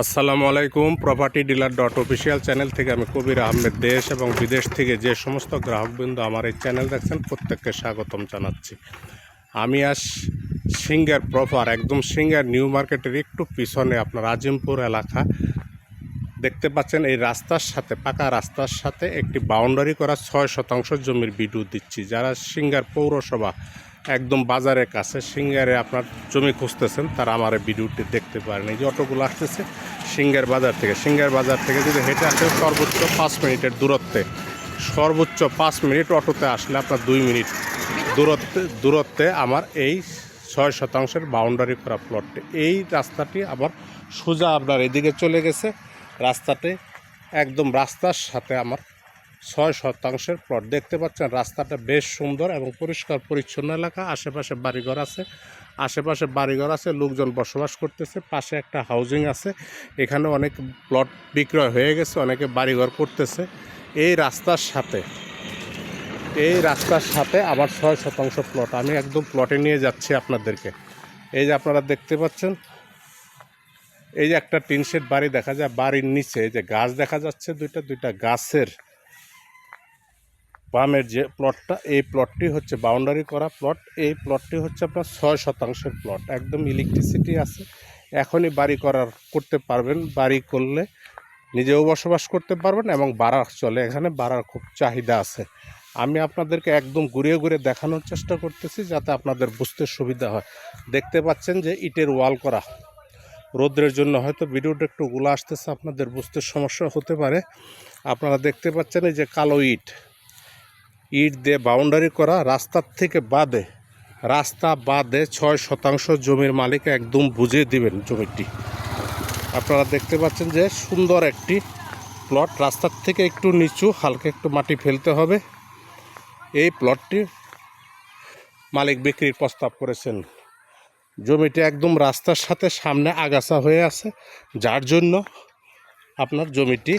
আসসালামু আলাইকুম property dealer dot official channel থেকে আমি কবির আহমেদ। দেশ এবং বিদেশ থেকে যে সমস্ত গ্রাহকবৃন্দ আমার এই চ্যানেল দেখছেন, প্রত্যেককে স্বাগতম জানাচ্ছি। আমি আজ সিঙ্গার প্রপার একদম সিঙ্গার নিউ মার্কেটের একটু পিছনে আপনার আজিমপুর এলাকা। দেখতে পাচ্ছেন, এই রাস্তার সাথে, পাকা রাস্তার সাথে একটি বাউন্ডারি করা ছয় শতাংশ জমির বিদ্যুৎ দিচ্ছি। যারা সিঙ্গার পৌরসভা একদম বাজারের কাছে, সিঙ্গারে আপনার জমি খুঁজতেছেন, তারা আমার ভিডিওটি দেখতে পারেন। এই যে অটোগুলো আসতেছে, সিঙ্গার বাজার থেকে, সিঙ্গার বাজার থেকে যদি হেঁটে আসে সর্বোচ্চ পাঁচ মিনিটের দূরত্বে, সর্বোচ্চ পাঁচ মিনিট অটোতে আসলে আপনার দুই মিনিট দূরত্বে দূরত্বে আমার এই ছয় শতাংশের বাউন্ডারি করা প্লটটি এই রাস্তাটি আবার সোজা আপনার এদিকে চলে গেছে, রাস্তাটি একদম রাস্তার সাথে আমার ছয় শতাংশের প্লট দেখতে পাচ্ছেন, রাস্তাটা বেশ সুন্দর এবং পরিষ্কার, পরিচ্ছন্ন এলাকা। আশেপাশে বাড়িঘর আছে। আশেপাশে বাড়িঘর আছে, লোকজন বসবাস করতেছে। পাশে একটা হাউজিং আছে। এখানে অনেক প্লট বিক্রয় হয়ে গেছে, অনেকে বাড়িঘর করতেছে। এই রাস্তার সাথে, এই রাস্তার সাথে আবার ছয় শতাংশ প্লট আমি একদম প্লটে নিয়ে যাচ্ছি আপনাদেরকে। এই যে আপনারা দেখতে পাচ্ছেন, এই যে একটা টিন শেড বাড়ি দেখা যায়, বাড়ির নিচে যে গাছ দেখা যাচ্ছে দুইটা দুইটা গাছের বামের যে প্লটটা এই প্লটটি হচ্ছে বাউন্ডারি করা প্লট এই প্লটটি হচ্ছে আপনার ছয় শতাংশের প্লট একদম ইলেকট্রিসিটি আছে। এখনই বাড়ি করার, করতে পারবেন, বাড়ি করলে নিজেও বসবাস করতে পারবেন এবং বাড়া চলে। এখানে বাড়ার খুব চাহিদা আছে। আমি আপনাদেরকে একদম ঘুরিয়ে ঘুরে দেখানোর চেষ্টা করতেছি যাতে আপনাদের বুঝতে সুবিধা হয়। দেখতে পাচ্ছেন যে ইটের ওয়াল করা। রোদ্রের জন্য হয়তো ভিডিওটা একটু গুলো আসতেছে, আপনাদের বুঝতে সমস্যা হতে পারে। আপনারা দেখতে পাচ্ছেন এই যে কালো ইট। ইট দিয়ে বাউন্ডারি করা রাস্তার থেকে বাদে, রাস্তা বাদে ছয় শতাংশ জমির মালিক একদম বুঝিয়ে দিবেন জমিটি। আপনারা দেখতে পাচ্ছেন যে সুন্দর একটি প্লট, রাস্তার থেকে একটু নিচু, হালকা একটু মাটি ফেলতে হবে। এই প্লটটি মালিক বিক্রির প্রস্তাব করেছেন। জমিটি একদম রাস্তার সাথে সামনে আগাছা হয়ে আছে, যার জন্য আপনার জমিটি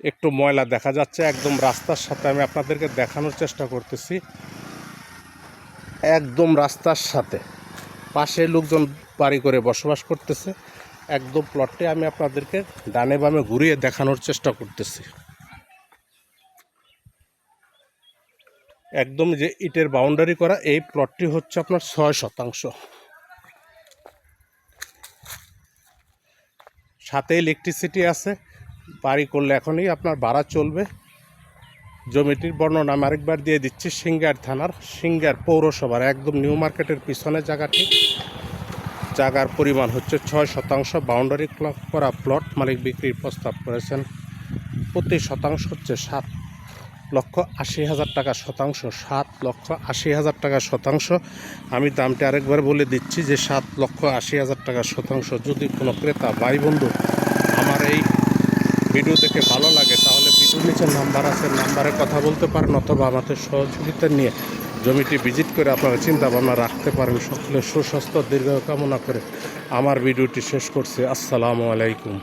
একটু ময়লা দেখা যাচ্ছে, একদম রাস্তার সাথে আমি আপনাদেরকে দেখানোর চেষ্টা করতেছি। একদম রাস্তার সাথে। পাশে লোকজন বাড়ি করে বসবাস করতেছে। একদম প্লটটি আমি আপনাদেরকে ডানে বামে ঘুরিয়ে দেখানোর চেষ্টা করতেছি। একদম যে ইটের বাউন্ডারি করা, এই প্লটটি হচ্ছে আপনার ছয় শতাংশ। সাথে ইলেকট্রিসিটি আছে। বাড়ি করলে এখনই আপনার ভাড়া চলবে। জমিটির বর্ণনা আমি আরেকবার দিয়ে দিচ্ছি, সিঙ্গার থানার, সিঙ্গার পৌরসভার, একদম নিউ মার্কেটের পিছনে জায়গাটি। জায়গার পরিমাণ হচ্ছে ছয় শতাংশ, বাউন্ডারি ক্লক করা প্লট, মালিক বিক্রির প্রস্তাব করেছেন, প্রতি শতাংশ হচ্ছে সাত লক্ষ আশি হাজার টাকা শতাংশ, সাত লক্ষ আশি হাজার টাকা শতাংশ। আমি দামটি আরেকবার বলে দিচ্ছি যে সাত লক্ষ আশি হাজার টাকা শতাংশ। যদি কোনো ক্রেতা, ভাই, বন্ধু ভিডিও দেখে ভালো লাগে, তাহলে ভিডিও নিচে নাম্বার আছে, নাম্বারে কথা বলতে পারেন অথবা আমাদের সহযোগিতা নিয়ে জমিটি ভিজিট করে আপনারা চিন্তা ভাবনা রাখতে পারেন। সকলে সুস্বাস্থ্য দীর্ঘ কামনা করে আমার ভিডিওটি শেষ করছে। আসসালামু আলাইকুম।